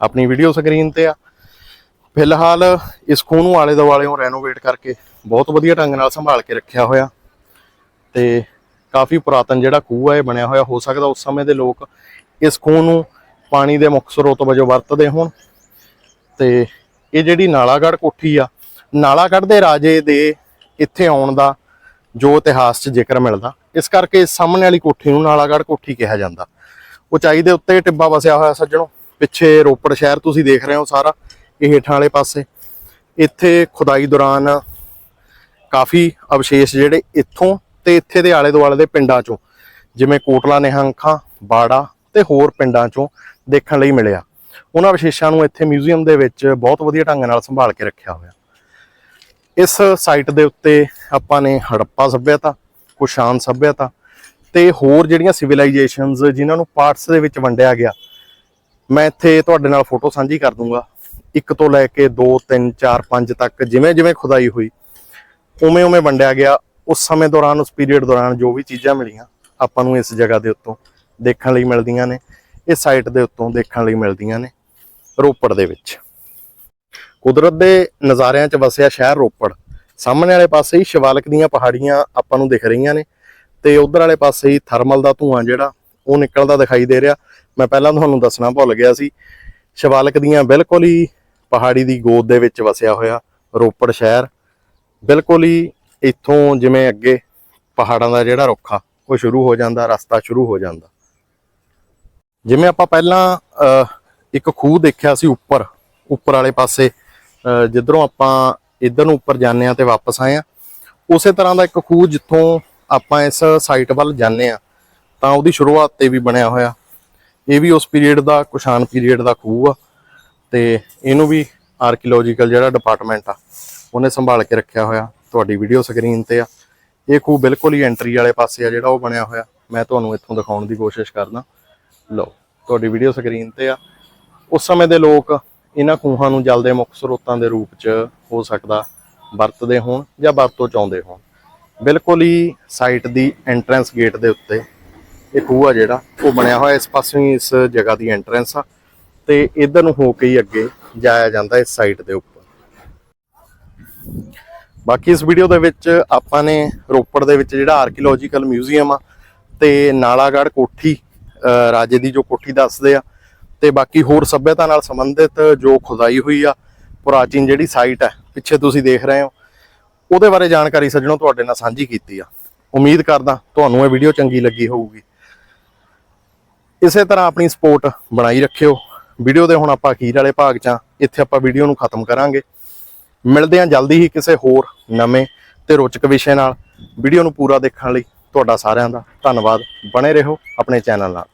ਆਪਣੀ ਵੀਡੀਓ ਸਕਰੀਨ ਤੇ ਆ। ਫਿਲਹਾਲ ਇਸ ਖੂਹ ਨੂੰ ਆਲੇ ਦੁਆਲੇੋਂ ਰੈਨੋਵੇਟ ਕਰਕੇ ਬਹੁਤ ਵਧੀਆ ਢੰਗ ਨਾਲ ਸੰਭਾਲ ਕੇ ਰੱਖਿਆ ਹੋਇਆ। ਤੇ ਕਾਫੀ ਪੁਰਾਤਨ ਜਿਹੜਾ ਖੂਹ ਹੈ ਇਹ ਬਣਿਆ ਹੋਇਆ, ਹੋ ਸਕਦਾ ਉਸ ਸਮੇਂ ਦੇ ਲੋਕ ਇਸ ਖੂਹ ਨੂੰ ਪਾਣੀ ਦੇ ਮੁੱਖ ਸਰੋਤ ਵਜੋਂ ਵਰਤਦੇ ਹੋਣ। ਤੇ ਇਹ ਜਿਹੜੀ ਨਾਲਾਗੜ੍ਹ ਕੋਠੀ ਆ, ਨਾਲਾਗੜ੍ਹ ਦੇ ਰਾਜੇ ਦੇ ਇੱਥੇ ਆਉਣ ਦਾ ਜੋ ਇਤਿਹਾਸ 'ਚ ਜ਼ਿਕਰ ਮਿਲਦਾ, ਇਸ ਕਰਕੇ ਇਸ ਸਾਹਮਣੇ ਵਾਲੀ ਕੋਠੀ ਨੂੰ ਨਾਲਾਗੜ੍ਹ ਕੋਠੀ ਕਿਹਾ ਜਾਂਦਾ। ਉਚਾਈ ਦੇ ਉੱਤੇ ਟਿੱਬਾ ਵਸਿਆ ਹੋਇਆ ਸੱਜਣੋ। ਪਿੱਛੇ ਰੋਪੜ ਸ਼ਹਿਰ ਤੁਸੀਂ ਦੇਖ ਰਹੇ ਹੋ ਸਾਰਾ, ਇਹ ਹੇਠਾਂ ਵਾਲੇ ਪਾਸੇ। ਇੱਥੇ ਖੁਦਾਈ ਦੌਰਾਨ ਕਾਫੀ ਅਵਸ਼ੇਸ਼ ਜਿਹੜੇ ਇੱਥੋਂ ਤੇ ਇੱਥੇ ਦੇ ਆਲੇ ਦੁਆਲੇ ਦੇ ਪਿੰਡਾਂ ਚੋਂ, ਜਿਵੇਂ ਕੋਟਲਾ, ਨਿਹੰਖਾਂ, ਬਾੜਾ ਤੇ ਹੋਰ ਪਿੰਡਾਂ ਚੋਂ ਦੇਖਣ ਲਈ ਮਿਲਿਆ। ਉਹਨਾਂ ਅਵਸ਼ੇਸ਼ਾਂ ਨੂੰ ਇੱਥੇ ਮਿਊਜ਼ੀਅਮ ਦੇ ਵਿੱਚ ਬਹੁਤ ਵਧੀਆ ਢੰਗ ਨਾਲ ਸੰਭਾਲ ਕੇ ਰੱਖਿਆ ਹੋਇਆ। ਇਸ ਸਾਈਟ ਦੇ ਉੱਤੇ ਆਪਾਂ ਨੇ ਹੜੱਪਾ ਸੱਭਿਅਤਾ ਕੁਸ਼ਾਨ ਸੱਭਿਅਤਾ ਤੇ ਹੋਰ ਜਿਹੜੀਆਂ ਸਿਵਲਾਈਜੇਸ਼ਨਸ ਜਿਨ੍ਹਾਂ ਨੂੰ ਪਾਰਟਸ ਦੇ ਵਿੱਚ ਵੰਡਿਆ ਗਿਆ, ਮੈਂ ਇੱਥੇ ਤੁਹਾਡੇ ਨਾਲ ਫੋਟੋ ਸਾਂਝੀ ਕਰ ਦੂੰਗਾ। ਇੱਕ ਤੋਂ ਲੈ ਕੇ 2 3 4 5 ਤੱਕ ਜਿਵੇਂ ਜਿਵੇਂ ਖੁਦਾਈ ਹੋਈ, ਉਵੇਂ ਉਵੇਂ ਵੰਡਿਆ ਗਿਆ। ਉਸ ਸਮੇਂ ਦੌਰਾਨ, ਉਸ ਪੀਰੀਅਡ ਦੌਰਾਨ ਜੋ ਵੀ ਚੀਜ਼ਾਂ ਮਿਲੀਆਂ, ਆਪਾਂ ਨੂੰ ਇਸ ਜਗ੍ਹਾ ਦੇ ਉੱਤੋਂ ਦੇਖਣ ਲਈ ਮਿਲਦੀਆਂ ਨੇ, ਇਸ ਸਾਈਟ ਦੇ ਉੱਤੋਂ ਦੇਖਣ ਲਈ ਮਿਲਦੀਆਂ ਨੇ, ਰੋਪੜ ਦੇ ਵਿੱਚ। ਕੁਦਰਤ ਦੇ ਨਜ਼ਾਰਿਆਂ 'ਚ ਵਸਿਆ ਸ਼ਹਿਰ ਰੋਪੜ, ਸਾਹਮਣੇ ਵਾਲੇ ਪਾਸੇ ਹੀ ਸ਼ਿਵਾਲਿਕ ਦੀਆਂ ਪਹਾੜੀਆਂ ਆਪਾਂ ਨੂੰ ਦਿਖ ਰਹੀਆਂ ਨੇ। ਤੇ ਉਧਰ ਵਾਲੇ ਪਾਸੇ ਹੀ ਥਰਮਲ ਦਾ ਧੂਆਂ ਜਿਹੜਾ ਉਹ ਨਿਕਲਦਾ ਦਿਖਾਈ ਦੇ ਰਿਹਾ। ਮੈਂ ਪਹਿਲਾਂ ਤੁਹਾਨੂੰ ਦੱਸਣਾ ਭੁੱਲ ਗਿਆ ਸੀ ਸ਼ਿਵਾਲਕ ਦੀਆਂ ਬਿਲਕੁਲ ਹੀ ਪਹਾੜੀ ਦੀ ਗੋਦ ਦੇ ਵਿੱਚ ਵਸਿਆ ਹੋਇਆ ਰੋਪੜ ਸ਼ਹਿਰ। ਬਿਲਕੁਲ ਹੀ ਇੱਥੋਂ ਜਿਵੇਂ ਅੱਗੇ ਪਹਾੜਾਂ ਦਾ ਜਿਹੜਾ ਰੁੱਖ ਆ ਉਹ ਸ਼ੁਰੂ ਹੋ ਜਾਂਦਾ ਰਸਤਾ ਸ਼ੁਰੂ ਹੋ ਜਾਂਦਾ। ਜਿਵੇਂ ਆਪਾਂ ਪਹਿਲਾਂ ਅਹ, ਇੱਕ ਖੂਹ ਦੇਖਿਆ ਸੀ ਉੱਪਰ ਉੱਪਰ ਵਾਲੇ ਪਾਸੇ ਅਹ, ਜਿੱਧਰੋਂ ਆਪਾਂ ਇੱਧਰ ਨੂੰ ਉੱਪਰ ਜਾਂਦੇ ਆ ਤੇ ਵਾਪਸ ਆਏ ਆ ਉਸੇ ਤਰ੍ਹਾਂ ਦਾ ਇੱਕ ਖੂਹ ਜਿੱਥੋਂ ਆਪਾਂ ਇਸ ਸਾਈਟ ਵੱਲ ਜਾਂਦੇ ਆ ਤਾਂ ਉਹਦੀ ਸ਼ੁਰੂਆਤ ਤੇ ਵੀ ਬਣਿਆ ਹੋਇਆ। ਇਹ ਵੀ ਉਸ ਪੀਰੀਅਡ ਦਾ, ਕੁਸ਼ਾਨ ਪੀਰੀਅਡ ਦਾ ਖੂਹ ਆ ਤੇ ਇਹਨੂੰ ਵੀ ਆਰਕੀਓਲੋਜੀਕਲ ਜਿਹੜਾ ਡਿਪਾਰਟਮੈਂਟ ਆ, ਉਹਨੇ ਸੰਭਾਲ ਕੇ ਰੱਖਿਆ ਹੋਇਆ ਤੁਹਾਡੀ ਵੀਡੀਓ ਸਕਰੀਨ ਤੇ ਆ। ਇਹ ਖੂਹ ਬਿਲਕੁਲ ਹੀ ਐਂਟਰੀ ਵਾਲੇ ਪਾਸੇ ਆ ਜਿਹੜਾ ਉਹ ਬਣਿਆ ਹੋਇਆ। ਮੈਂ ਤੁਹਾਨੂੰ ਇੱਥੋਂ ਦਿਖਾਉਣ ਦੀ ਕੋਸ਼ਿਸ਼ ਕਰਦਾ। ਲਓ, ਤੁਹਾਡੀ ਵੀਡੀਓ ਸਕਰੀਨ ਤੇ ਆ। ਉਸ ਸਮੇਂ ਦੇ ਲੋਕ ਇਹਨਾਂ ਖੂਹਾਂ ਨੂੰ ਜਲ ਦੇ ਮੁੱਖ ਸਰੋਤਾਂ ਦੇ ਰੂਪ 'ਚ ਹੋ ਸਕਦਾ ਵਰਤਦੇ ਹੋਣ ਜਾਂ ਵਰਤੋਂ ਚਾਹੁੰਦੇ ਹੋਣ। ਬਿਲਕੁਲ ਹੀ ਸਾਈਟ ਦੀ ਐਂਟਰੈਂਸ ਗੇਟ ਦੇ ਉੱਤੇ ਇਹ ਖੂਹ ਆ ਜਿਹੜਾ, ਉਹ ਬਣਿਆ ਹੋਇਆ, ਇਸ ਪਾਸੋਂ ਹੀ ਇਸ ਜਗ੍ਹਾ ਦੀ ਐਂਟਰੈਂਸ ਆ ਤੇ ਇਧਰ ਨੂੰ ਹੋ ਕੇ ਹੀ ਅੱਗੇ ਜਾਇਆ ਜਾਂਦਾ ਇਸ ਸਾਈਟ ਦੇ ਉੱਪਰ। ਬਾਕੀ ਇਸ ਵੀਡੀਓ ਦੇ ਵਿੱਚ ਆਪਾਂ ਨੇ ਰੋਪੜ ਦੇ ਵਿੱਚ ਜਿਹੜਾ ਆਰਕੀਓਲੋਜੀਕਲ ਮਿਊਜ਼ੀਅਮ ਆ ਤੇ ਨਾਲਾਗੜ੍ਹ ਕੋਠੀ ਰਾਜੇ ਦੀ ਜੋ ਕੋਠੀ ਦੱਸਦੇ ਆ ਤੇ ਬਾਕੀ ਹੋਰ ਸੱਭਿਅਤਾ ਨਾਲ ਸੰਬੰਧਿਤ ਜੋ ਖੁਦਾਈ ਹੋਈ ਆ ਪ੍ਰਾਚੀਨ ਜਿਹੜੀ ਸਾਈਟ ਹੈ ਪਿੱਛੇ ਤੁਸੀਂ ਦੇਖ ਰਹੇ ਹੋ। ਉਹਦੇ ਬਾਰੇ ਜਾਣਕਾਰੀ ਸੱਜਣੋ ਤੁਹਾਡੇ ਨਾਲ ਸਾਂਝੀ ਕੀਤੀ ਆ। ਉਮੀਦ ਕਰਦਾ ਤੁਹਾਨੂੰ ਇਹ ਵੀਡੀਓ ਚੰਗੀ ਲੱਗੀ ਹੋਊਗੀ। ਇਸੇ ਤਰ੍ਹਾਂ ਆਪਣੀ ਸਪੋਰਟ ਬਣਾਈ ਰੱਖਿਓ। ਵੀਡੀਓ ਦੇ ਹੁਣ ਆਪਾਂ ਅਖੀਰ ਵਾਲੇ ਭਾਗ 'ਚ ਆ। ਇੱਥੇ ਆਪਾਂ ਵੀਡੀਓ ਨੂੰ ਖਤਮ ਕਰਾਂਗੇ। ਮਿਲਦੇ ਹਾਂ ਜਲਦੀ ਹੀ ਕਿਸੇ ਹੋਰ ਨਵੇਂ ਤੇ ਰੋਚਕ ਵਿਸ਼ੇ ਨਾਲ। ਵੀਡੀਓ ਨੂੰ ਪੂਰਾ ਦੇਖਣ ਲਈ ਤੁਹਾਡਾ ਸਾਰਿਆਂ ਦਾ ਧੰਨਵਾਦ। ਬਣੇ ਰਹੋ ਆਪਣੇ ਚੈਨਲ ਨਾਲ।